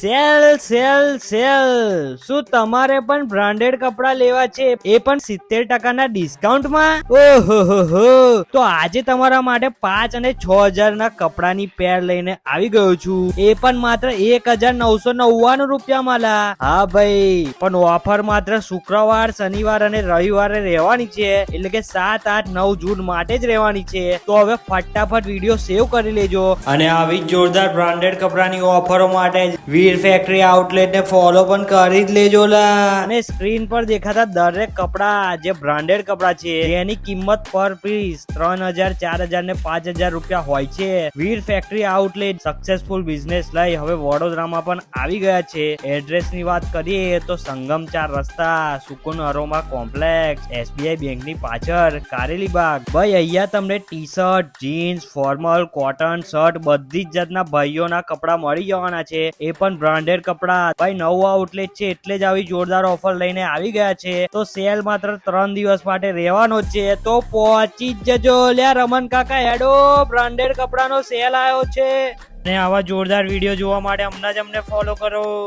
Sale sale sale શું તમારે પણ બ્રાન્ડેડ કપડા લેવા છે એ પણ સિત્તેર ટકાના ડિસ્કાઉન્ટમાં ઓહો તો આજે તમારા માટે પાંચ અને છ હજાર ના કપડાની પેર લઈને આવી ગયો છું. એ પણ માત્ર એક હજાર નવસો નવ્વાણું રૂપિયા માલા. હા ભાઈ. પણ ઓફર માત્ર શુક્રવાર, શનિવાર અને રવિવારે રહેવાની છે. એટલે કે સાત, આઠ, નવ જૂન માટે જ રહેવાની છે. તો હવે ફટાફટ વીડિયો સેવ કરી લેજો. અને આવી જોરદાર બ્રાન્ડેડ કપડાની ઓફરો માટે વીર ફેક્ટરી આઉટલેટ ને ફોલો પણ કરી જ લેજો લા. અને સ્ક્રીન પર દેખાતા દરેક કપડા, જે બ્રાન્ડેડ કપડા છે એની કિંમત પર પીસ ત્રણ હજાર, ચાર હજાર ને પાંચ હજાર રૂપિયા હોય છે. Veer factory outlet successful business લઈ હવે વડોદરામાં પણ આવી ગયા છે. એડ્રેસની વાત કરીએ તો સંગમ ચાર રસ્તા, સુકુન અરોમા કોમ્પ્લેક્સ એસબીઆઈ બેંકની પાછળ, કારેલી બાગ. ભાઈ, અહીંયા તમને T shirt jeans formal cotton shirt બધી જ જાતના ભાઈઓના કપડા મળી જવાના છે. એ પણ બ્રાન્ડેડ કપડા. ભાઈ, નવું આઉટલેટ છે, એટલે જ આવી જોરદાર ઓફર લઈને આવી ગયા છે. તો સેલ માત્ર ત્રણ દિવસ માટે રહેવાનો છે. તો પહોંચી જજો. લ્યા, રમન કાકા, હેડો. બ્રાન્ડેડ કપડાનો સેલ આવ્યો છે. ને આવા જોરદાર વીડિયો જોવા માટે હમણાં જ અમને ફોલો કરો.